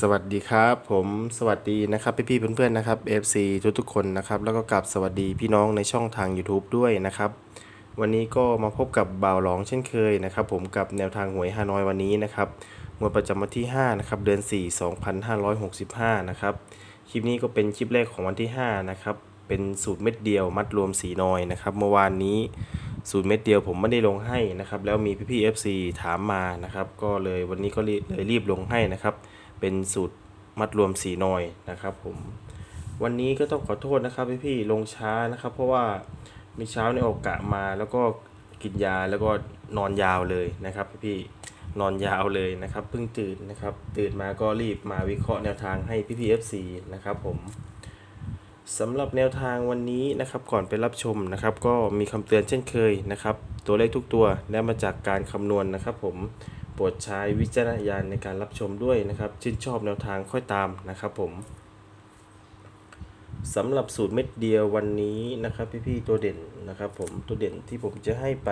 สวัสดีครับผมสวัสดีนะครับพี่ๆเพื่อนๆนะครับ FC ทุกๆคนนะครับแล้วก็กลับสวัสดีพี่น้องในช่องทาง YouTube ด้วยนะครับ วันนี้ก็มาพบกับบ่าวหลองเช่นเคยนะครับ ผมกับแนวทางหวยฮานอยวันนี้นะครับงวดประจำวันที่5นะครับเดือน 4 2565นะครับคลิปนี้ก็เป็นคลิปแรกของวันที่5นะครับเป็นสูตรเม็ดเดียวมัดรวมสีนอยนะครับเมื่อวานนี้สูตรเม็ดเดียวผมไม่ได้ลงให้นะครับแล้วมีพี่ๆ FC ถามมานะครับก็เลยวันนี้ก็เลยรีบลงให้นะครับ เป็นสูตรมัดรวมสีนอยนะครับผมวันนี้ก็ต้องขอโทษนะครับพี่ๆลงช้านะครับ เพราะว่ามีเช้าในยออกกะมาแล้วก็กินยาแล้วก็นอนยาวเลยนะครับพี่ๆนอนยาวเลยนะครับเพิ่งตื่นนะครับ ตื่นมาก็รีบมาวิเคราะห์แนวทางให้พี่ๆ FC นะครับผมสำหรับแนวทางวันนี้นะครับก่อนไปรับชมนะครับ ก็มีคำเตือนเช่นเคยนะครับ ตัวเลขทุกตัวได้มาจากการคำนวณนะครับผม โปรดใช้วิจารณญาณในการรับชมด้วยนะครับ ชื่นชอบแนวทางค่อยตามนะครับผมสำหรับสูตรเม็ดเดียววันนี้นะครับพี่ๆตัวเด่นนะครับผมตัวเด่นที่ผมจะให้ไป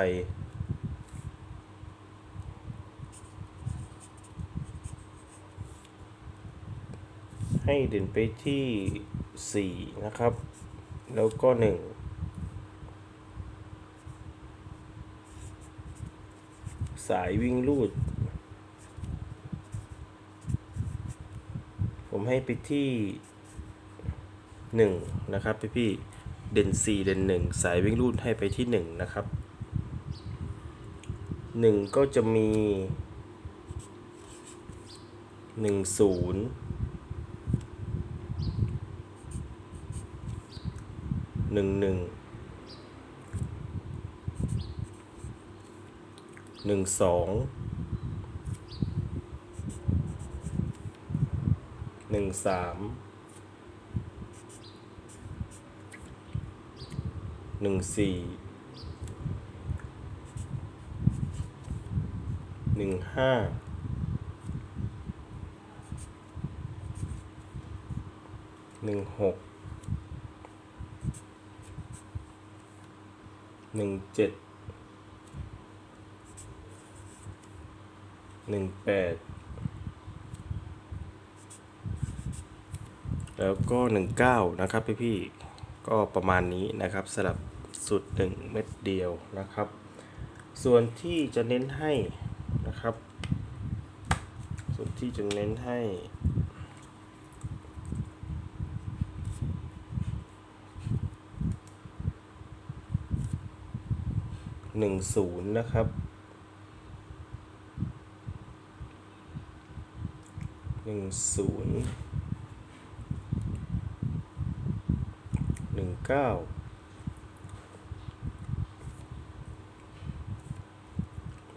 ให้เด่นไปที่ 4 นะครับ แล้วก็ 1สายวิ่งลูด มให้ไปที่1นะครับพี่พี่เด่น 4 เด่น 1 สายวิ่งรูดให้ไปที่ 1 นะครับ 1 ก็จะมี 1 0 1 1 1 2 หนึ่งสามหนึ่งสี่หนึ่งห้าหนึ่งหกหนึ่งเจ็ดหนึ่งแปด แล้วก็หนึ่งเก้านะครับพี่พี่ก็ประมาณนี้นะครับสำหรับสุดหนึ่งเม็ดเดียวนะครับ ส่วนที่จะเน้นให้นะครับ ส่วนที่จะเน้นให้หนึ่งศูนย์นะครับหนึ่งศูนย์ นึ่งเก้า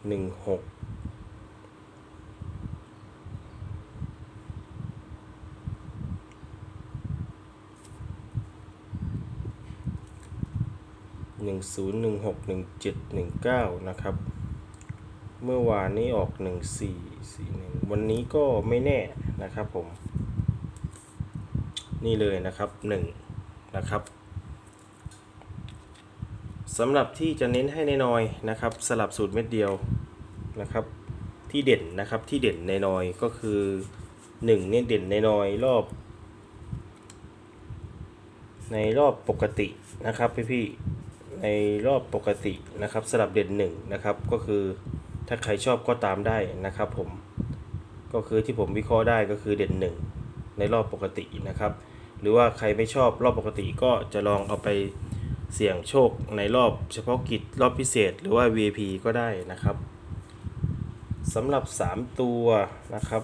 หนึ่งหกหนึ่งศูนย์หนึ่งหกหนึ่งเจ็ดหนึ่งเก้านะครับ เมื่อวานนี้ออกหนึ่งสี่สี่หนึ่งวันนี้ก็ไม่แน่นะครับผม นี่เลยนะครับหนึ่ง นะครับสำหรับที่จะเน้นให้ใน้อยนะครับ สลับสูตรเม็ดเดียวนะครับ ที่เด่นนะครับที่เด่นใน้อยก็คือหนึ่งเนี่ยเด่นใน้อยรอบ ในรอบปกตินะครับพี่ๆในรอบปกตินะครับสลับเด่นหนึ่งนะครับก็คือถ้าใครชอบก็ตามได้นะครับผมก็คือที่ผมวิเคราะห์ได้ก็คือเด่นหนึ่งในรอบปกตินะครับ หรือว่าใครไม่ชอบรอบปกติก็จะลองเอาไปเสี่ยงโชคในรอบเฉพาะกิจรอบพิเศษ หรือว่า VIP ก็ได้นะครับสำหรับ 3 ตัวนะครับ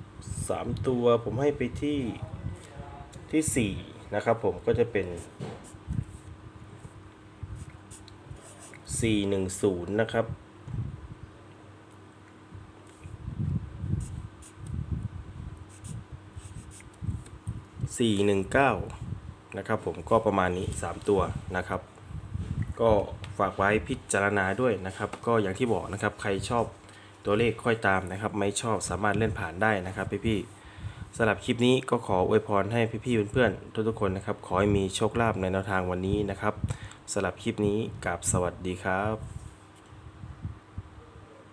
3 ตัวผมให้ไปที่ที่ 4 นะครับผมก็จะเป็น 410 นะครับ 419 นะครับผมก็ประมาณนี้ 3 ตัวนะครับ ก็ฝากไว้พิจารณาด้วยนะครับ ก็อย่างที่บอกนะครับใครชอบตัวเลขค่อยตามนะครับ ไม่ชอบสามารถเล่นผ่านได้นะครับพี่ๆสำหรับคลิปนี้ก็ขออวยพรให้พี่ๆเพื่อนๆทุกๆคนนะครับ ขอให้มีโชคลาภในแนวทางวันนี้นะครับสำหรับคลิปนี้กับสวัสดีครับ